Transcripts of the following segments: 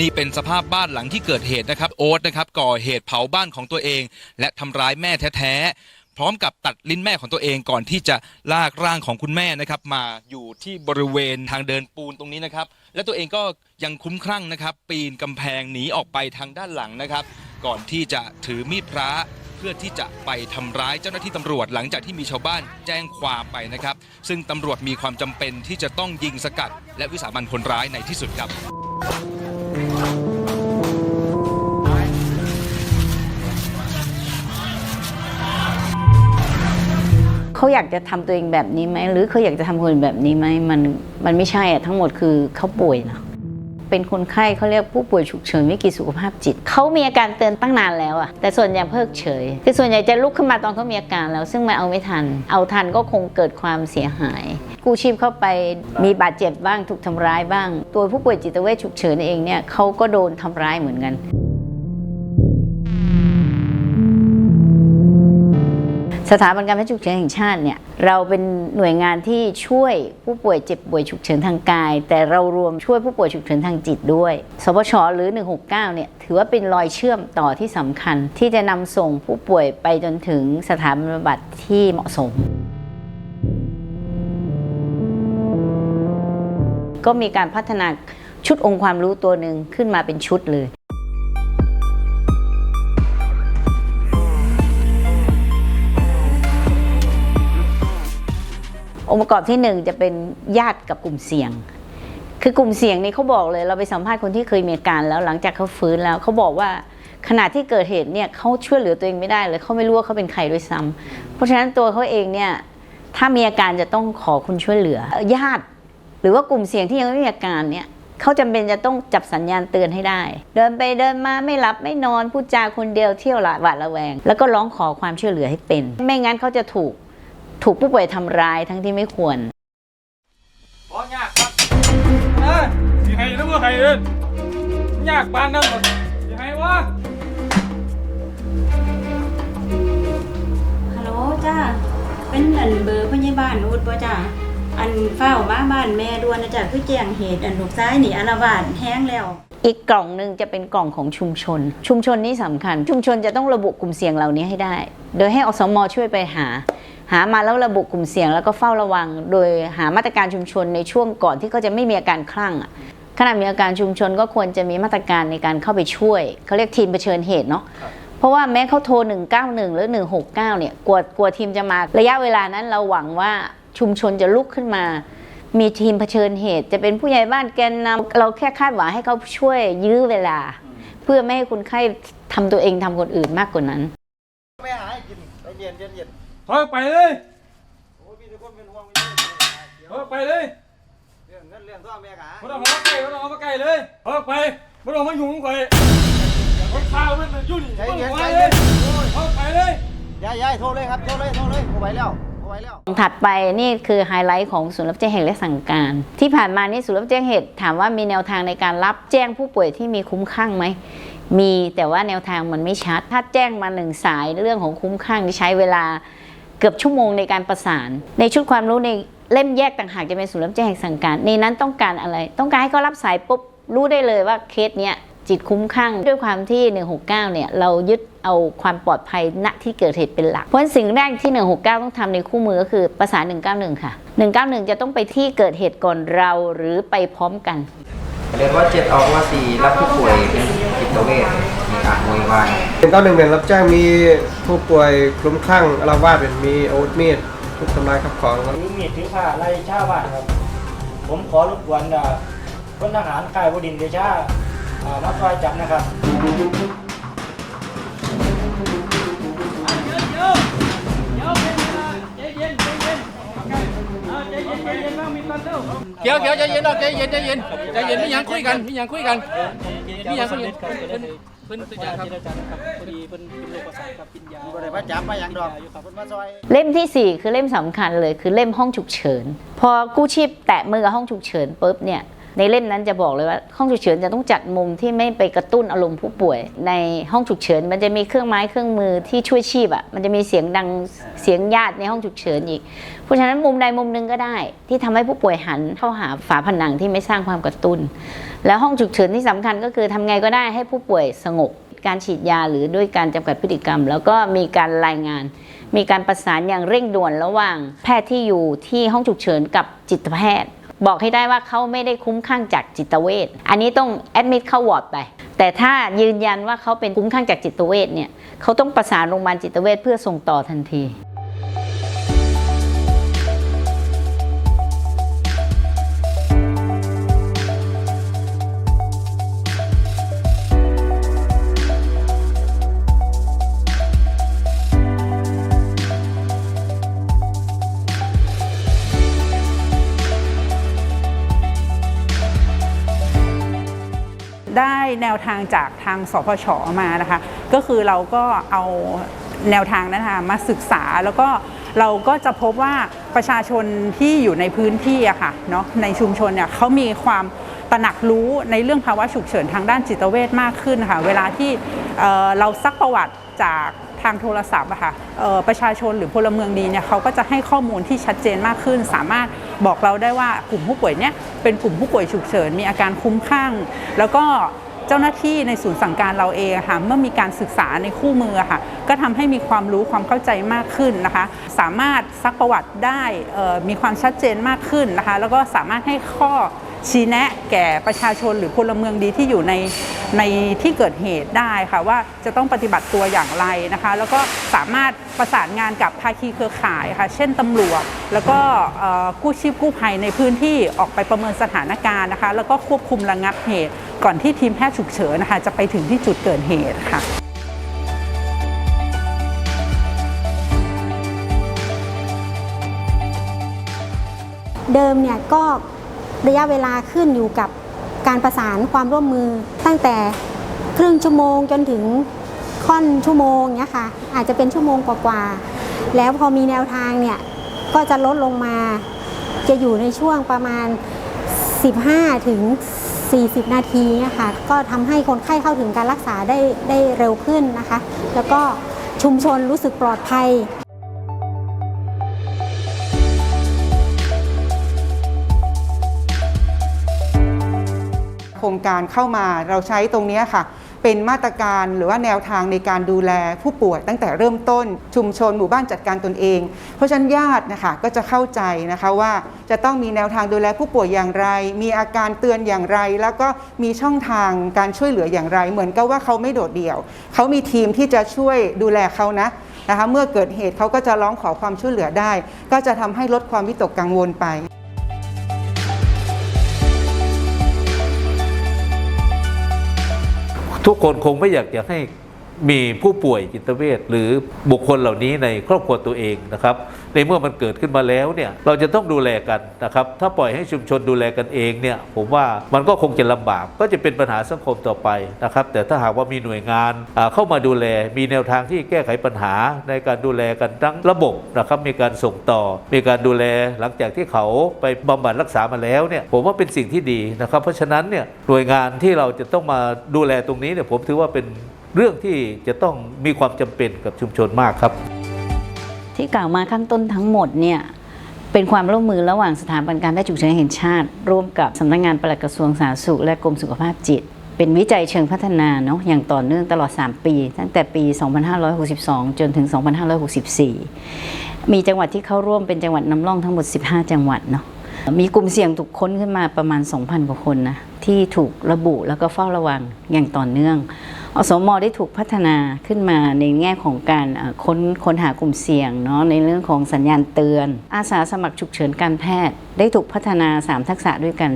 นี่เป็นสภาพบ้านหลังที่เกิดเหตุนะครับ โอ๊ตนะครับก่อเหตุเผาบ้านของตัวเอง และทำร้ายแม่แท้ๆ พร้อมกับตัดลิ้นแม่ของตัวเองก่อนที่จะลากร่างของคุณแม่นะครับ มาอยู่ที่บริเวณทางเดินปูนตรงนี้นะครับ และตัวเองก็ยังคุ้มคลั่งนะครับ ปีนกำแพงหนีออกไปทางด้านหลังนะครับ ก่อนที่จะถือมีดพระเพื่อที่จะไปทำร้ายเจ้าหน้าที่ตำรวจหลังจากที่มีชาวบ้านแจ้งความไปนะครับ ซึ่งตำรวจมีความจำเป็นที่จะต้องยิงสกัด และวิสามันคนร้ายในที่สุดครับ เขาอยากจะทำตัวเองแบบนี้ไหมหรือเขาอยากจะทำคนอื่นแบบนี้ไหมมันมันไม่ใช่อะทั้งหมดคือเขาป่วยนะเป็นคนไข้เขาเรียกผู้ป่วยฉุกเฉินวิกฤตสุขภาพจิตเขามีอาการเตือนตั้งนานแล้วอะแต่ส่วนใหญ่เพิกเฉยคือส่วนใหญ่จะลุกขึ้นมาตอนเขามีอาการแล้ว ซึ่งมันเอาไม่ทัน เอาทันก็คงเกิดความเสียหาย กู้ชีพเข้าไปมีบาดเจ็บบ้างถูกทำร้ายบ้าง ตัวผู้ป่วยจิตเวชฉุกเฉินเองเนี่ยเขาก็โดนทำร้ายเหมือนกัน สถาบันการแพทย์ฉุกเฉินแห่งชาติเนี่ยเราเป็นหน่วยงานที่ช่วยผู้ป่วยเจ็บป่วยฉุกเฉินทางกาย แต่เรารวมช่วยผู้ป่วยฉุกเฉินทางจิตด้วยสปชหรือ 169 เนี่ยถือว่าเป็นรอยเชื่อมต่อที่สำคัญ ที่จะนำส่งผู้ป่วยไปจนถึงสถาบันบำบัดที่เหมาะสม ก็มีการพัฒนาชุดองค์ความรู้ตัวหนึ่งขึ้นมาเป็นชุดเลยองค์ประกอบที่หนึ่งจะเป็นญาติกับกลุ่มเสี่ยง คือกลุ่มเสี่ยงนี่เขาบอกเลย เราไปสัมภาษณ์คนที่เคยมีอาการแล้วหลังจากเขาฟื้นแล้วเขาบอกว่าขณะที่เกิดเหตุเนี่ยเขาช่วยเหลือตัวเองไม่ได้เลยเขาไม่รู้ว่าเขาเป็นใครด้วยซ้ำเพราะฉะนั้นตัวเขาเองเนี่ยถ้ามีอาการจะต้องขอคุณช่วยเหลือ ญาติ รือว่ากลุ่มเสี่ยงที่ยังไม่มีอาการเนี่ยเขาจำเป็นจะต้องจับสัญญาณเตือนให้ได้ เดินไปเดินมาไม่หลับไม่นอนพูดจาคนเดียวเที่ยวหละหวาดระแวง แล้วก็ร้องขอความช่วยเหลือให้เป็น ไม่งั้นเขาจะถูกถูกผู้ป่วยทำร้ายทั้งที่ไม่ควรขอยากครับเอ้ยสิให้หรือว่าให้เอิ้นยากปานนั้นบ่สิให้วะฮัลโหลจ้าเป็นอันเบอร์พยาบาลอุดบ่จ้า อันเฝ้ามาบ้านแม่ด่วนนะจ้ะคือแจ้งเหตุอันลูกซ้ายนี่อาละวาดแห้งแล้ว อีกกล่องหนึ่งจะเป็นกล่องของชุมชน ชุมชนนี้สำคัญ ชุมชนจะต้องระบุกลุ่มเสี่ยงเหล่านี้ให้ได้ โดยให้อสมช่วยไปหา หามาแล้วระบุกลุ่มเสี่ยงแล้วก็เฝ้าระวัง โดยหามาตรการชุมชนในช่วงก่อนที่เขาจะไม่มีอาการคลั่งอะขณะมีอาการชุมชนก็ควรจะมีมาตรการในการเข้าไปช่วยเขาเรียกทีมเผชิญเหตุเนาะ เพราะว่าแม้เขาโทร 191 หรือ 169 เนี่ย กลัวกลัวทีมจะมา ระยะเวลานั้นเราหวังว่า ชุมชนจะลุกขึ้นมา มีทีมเผชิญเหตุ จะเป็นผู้ใหญ่บ้านแกนนำเราแค่คาดหวังให้เขาช่วยยื้อเวลา เพื่อไม่ให้คนไข้ทำตัวเองทำคนอื่นมากกว่านั้นไม่หายกินไปเย็นเย็นเย็นถอยไปเลยโอ้ยมีแต่คนเป็นห่วงไม่ถอยไปเลยเรื่องเงินเรื่องทองแม่ขาบ่ต้องเอามาใกล้บ่ต้องเอามาใกล้เลยถอยไปบ่ต้องมายุ่งกับข่อยคนข้าวมันอยู่นี่ใจบ่ต้เย็อนงใจไปเลเย็ยนถอยไปเลยยายยายโทรเลยครับโทรเลยโทรเลยเอาไว้แล้วเอาไว้แล้ว ถัดไปนี่คือไฮไลท์ของศูนย์รับแจ้งเหตุและสั่งการ ที่ผ่านมานี่ศูนย์รับแจ้งเหตุถามว่ามีแนวทางในการรับแจ้งผู้ป่วยที่มีคุ้มข้างไหมมีแต่ว่าแนวทางมันไม่ชัด ถ้าแจ้งมาหนึ่งสายเรื่องของคุ้มข้างที่ใช้เวลาเกือบชั่วโมงในการประสาน ในชุดความรู้ในเล่มแยกต่างหากจะเป็นศูนย์รับแจ้งสั่งการในนั้นต้องการอะไร ต้องการให้เขารับสายปุ๊บรู้ได้เลยว่าเคสเนี้ย จิตคุ้มข้างด้วยความที่ 169 เนี่ย เรายึดเอาความปลอดภัยณที่เกิดเหตุเป็นหลัก เพราะฉะนั้นสิ่งแรกที่ 169 ต้องทำในคู่มือก็คือประสาน191 ค่ะ 191 จะต้องไปที่เกิดเหตุก่อนเราหรือไปพร้อมกันเรียนว่าเจ็ดออกว่าสี่รับผู้ป่วยเป็นจิตเวชมีอาการโวยวายเป็นก้าหนึ่งเป็นรับแจ้งมีผู้ป่วยคลุ้มคลั่งอาละวาดเป็นมีอาวุธมีดทุกทำลายข้าวของครับถือมีดถือผ้าไล่ชาวบ้านครับ ผมขอรบกวนอ่าพลทหารค่ายวดินทร์เดชา อ่ามาคอยจับนะครับเขียวเขียวใจเย็นดอใจเย็นใจเย็นใจเย็นมีหยังคุยกันมีหยังคุยกันมีหยังคุยกันเพิ่นเพิ่นตัวอย่างครับพอดีเป็นเป็นโรคประสาทครับกินยาบ่ได้มาจับมาหยังดอกคนมาซอยเล่มที่ 4 คือเล่มสำคัญเลยคือเล่มห้องฉุกเฉิน พอกู้ชีพแตะมือกับห้องฉุกเฉินปุ๊บเนี่ย ในเล่มนั้นจะบอกเลยว่าห้องฉุกเฉินจะต้องจัดมุมที่ไม่ไปกระตุ้นอารมณ์ผู้ป่วย ในห้องฉุกเฉิน มันจะมีเครื่องไม้เครื่องมือที่ช่วยชีพอะมันจะมีเสียงดังเสียงญาติในห้องฉุกเฉินอีก เพราะฉะนั้นมุมใดมุมหนึ่งก็ได้ ที่ทำให้ผู้ป่วยหันเข้าหาฝาผนังที่ไม่สร้างความกระตุ้น แล้วห้องฉุกเฉินที่สำคัญก็คือทำไงก็ได้ให้ผู้ป่วยสงบการฉีดยาหรือด้วยการจำกัดพฤติกรรม แล้วก็มีการรายงาน มีการประสานอย่างเร่งด่วนระหว่างแพทย์ที่อยู่ที่ห้องฉุกเฉินกับจิตแพทย์ บอกให้ได้ว่าเขาไม่ได้คุ้มข้างจากจิตเวชอันนี้ต้องแอดมิดเข้าวอร์ดไป แต่ถ้ายืนยันว่าเขาเป็นคุ้มข้างจากจิตเวชเนี่ยเขาต้องประสานโรงพยาบาลจิตเวชเพื่อส่งต่อทันที ทางจากทางสพชมานะคะ ก็คือเราก็เอาแนวทางนั้นนะคะมาศึกษาแล้วก็เราก็จะพบว่าประชาชนที่อยู่ในพื้นที่อะค่ะเนาะในชุมชนเนี่ยเขามีความตระหนักรู้ในเรื่องภาวะฉุกเฉินทางด้านจิตเวชมากขึ้นค่ะเวลาที่เเราซักประวัติจากทางโทรศัพท์อะค่ะเอ่อประชาชนหรือพลเมืองดีเนี่ยเขาก็จะให้ข้อมูลที่ชัดเจนมากขึ้น สามารถบอกเราได้ว่ากลุ่มผู้ป่วยเนี่ยเป็นกลุ่มผู้ป่วยฉุกเฉินมีอาการคุ้มคลั่งแล้วก็ เจ้าหน้าที่ในศูนย์สั่งการเราเองค่ะเมื่อมีการศึกษาในคู่มือค่ะก็ทำให้มีความรู้ความเข้าใจมากขึ้นนะคะ สามารถซักประวัติได้มีความชัดเจนมากขึ้นนะคะ แล้วก็สามารถให้ข้อ ชี้แนะแก่ประชาชนหรือพลเมืองดีที่อยู่ในในที่เกิดเหตุได้ค่ะว่าจะต้องปฏิบัติตัวอย่างไรนะคะ แล้วก็สามารถประสานงานกับภาคีเครือข่ายค่ะ เช่นตำรวจ แล้วก็กู้ชีพกู้ภัยในพื้นที่ออกไปประเมินสถานการณ์นะคะ แล้วก็ควบคุมระงับเหตุ ก่อนที่ทีมแพทย์ฉุกเฉินนะคะจะไปถึงที่จุดเกิดเหตุค่ะเดิมเนี่ยก็ ระยะเวลาขึ้นอยู่กับการประสานความร่วมมือ ตั้งแต่ครึ่งชั่วโมงจนถึงค่อนชั่วโมงเนี่ยค่ะอาจจะเป็นชั่วโมงกว่าๆแล้วพอมีแนวทางเนี่ยก็จะลดลงมา จะอยู่ในช่วงประมาณ 15 ถึง 40 นาทีนะคะก็ทำให้คนไข้เข้าถึงการรักษาได้ได้เร็วขึ้นนะคะ แล้วก็ชุมชนรู้สึกปลอดภัย โครงการเข้ามาเราใช้ตรงนี้ค่ะ เป็นมาตรการหรือว่าแนวทางในการดูแลผู้ป่วยตั้งแต่เริ่มต้นชุมชนหมู่บ้านจัดการตนเอง เพราะฉะนั้นญาตินะคะก็จะเข้าใจนะคะว่าจะต้องมีแนวทางดูแลผู้ป่วยอย่างไร มีอาการเตือนอย่างไร แล้วก็มีช่องทางการช่วยเหลืออย่างไร เหมือนกับว่าเขาไม่โดดเดี่ยว เขามีทีมที่จะช่วยดูแลเขานะนะคะเมื่อเกิดเหตุเขาก็จะร้องขอความช่วยเหลือได้ ก็จะทำให้ลดความวิตกกังวลไป คนคงไม่อยากจะให้ มีผู้ป่วยจิตเวชหรือบุคคลเหล่านี้ในครอบครัวตัวเองนะครับ ในเมื่อมันเกิดขึ้นมาแล้วเนี่ยเราจะต้องดูแลกันนะครับ ถ้าปล่อยให้ชุมชนดูแลกันเองเนี่ยผมว่ามันก็คงจะลำบาก ก็จะเป็นปัญหาสังคมต่อไปนะครับ แต่ถ้าหากว่ามีหน่วยงานเข้ามาดูแล มีแนวทางที่แก้ไขปัญหาในการดูแลกันทั้งระบบนะครับ มีการส่งต่อ มีการดูแลหลังจากที่เขาไปบำบัดรักษามาแล้วเนี่ยผมว่าเป็นสิ่งที่ดีนะครับ เพราะฉะนั้นเนี่ยหน่วยงานที่เราจะต้องมาดูแลตรงนี้เนี่ยผมถือว่าเป็น เรื่องที่จะต้องมีความจำเป็นกับชุมชนมากครับ ที่กล่าวมาข้างต้นทั้งหมดเนี่ยเป็นความร่วมมือระหว่างสถาบันการแพทย์ฉุกเฉินแห่งชาติ ร่วมกับสำนักงานปลัดกระทรวงสาธารณสุขและกรมสุขภาพจิต เป็นวิจัยเชิงพัฒนาเนาะอย่างต่อเนื่องตลอด 3 ปี ตั้งแต่ปี 2562 จนถึง 2564 มีจังหวัดที่เข้าร่วมเป็นจังหวัดนำร่องทั้งหมด 15 จังหวัดเนาะมีกลุ่มเสี่ยงถูกค้นขึ้นมาประมาณ 2,000 กว่าคนนะที่ถูกระบุแล้วก็เฝ้าระวังอย่างต่อเนื่อง อสมอได้ถูกพัฒนาขึ้นมาในแง่ของการค้นค้นหากลุ่มเสี่ยงเนาะในเรื่องของสัญญาณเตือน อาสาสมัครฉุกเฉินการแพทย์ ได้ถูกพัฒนา 3 ทักษะด้วยกัน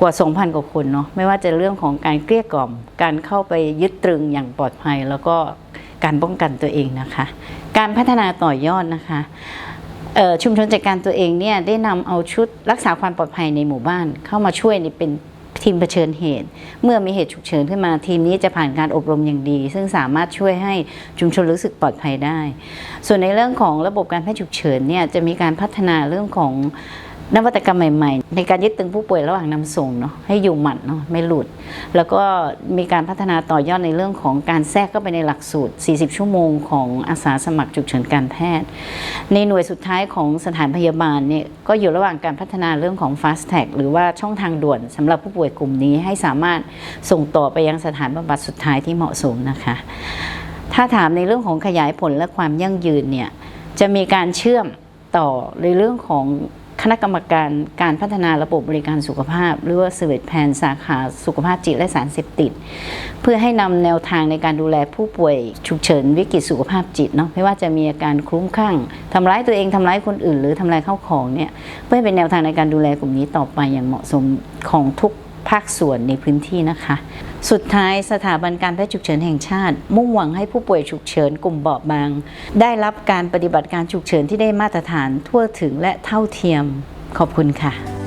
กว่า 2,000 กว่าคนเนาะไม่ว่าจะเรื่องของการเกลี้ยกล่อม การเข้าไปยึดตรึงอย่างปลอดภัย แล้วก็การป้องกันตัวเองนะคะ การพัฒนาต่อยอดนะคะชุมชนจัดการตัวเองเนี่ยได้นำเอาชุดรักษาความปลอดภัยในหมู่บ้านเข้ามาช่วยในเป็น ทีมเผชิญเหตุ เมื่อมีเหตุฉุกเฉินขึ้นมาทีมนี้จะผ่านการอบรมอย่างดี ซึ่งสามารถช่วยให้ชุมชนรู้สึกปลอดภัยได้ ส่วนในเรื่องของระบบการแพทย์ฉุกเฉินเนี่ยจะมีการพัฒนาเรื่องของ นวัตกรรมใหม่ ๆ ในการยึดตึงผู้ป่วยระหว่างนำส่งเนาะให้อยู่หมัดเนาะไม่หลุด แล้วก็มีการพัฒนาต่อยอดในเรื่องของการแทรกเข้าไปในหลักสูตร 40 ชั่วโมงของอาสาสมัครฉุกเฉินการแพทย์ ในหน่วยสุดท้ายของสถานพยาบาลเนี่ยก็อยู่ระหว่างการพัฒนาเรื่องของ fast tag หรือว่าช่องทางด่วนสำหรับผู้ป่วยกลุ่มนี้ให้สามารถส่งต่อไปยังสถานบำบัดสุดท้ายที่เหมาะสมนะคะ ถ้าถามในเรื่องของขยายผลและความยั่งยืนเนี่ยจะมีการเชื่อมต่อในเรื่องของ คณะกรรมการการพัฒนาระบบบริการสุขภาพ หรือว่า Service Plan สาขาสุขภาพจิตและสารเสพติด เพื่อให้นำแนวทางในการดูแลผู้ป่วยฉุกเฉินวิกฤตสุขภาพจิตเนาะไม่ว่าจะมีอาการคลุ้มคลั่งทำร้ายตัวเองทำร้ายคนอื่น หรือทำลายข้าวของเนี่ยเพื่อเป็นแนวทางในการดูแลกลุ่มนี้ต่อไปอย่างเหมาะสมของทุกภาคส่วนในพื้นที่นะคะ สุดท้ายสถาบันการแพทย์ฉุกเฉินแห่งชาติ มุ่งหวังให้ผู้ป่วยฉุกเฉินกลุ่มเบาบาง ได้รับการปฏิบัติการฉุกเฉินที่ได้มาตรฐานทั่วถึงและเท่าเทียม ขอบคุณค่ะ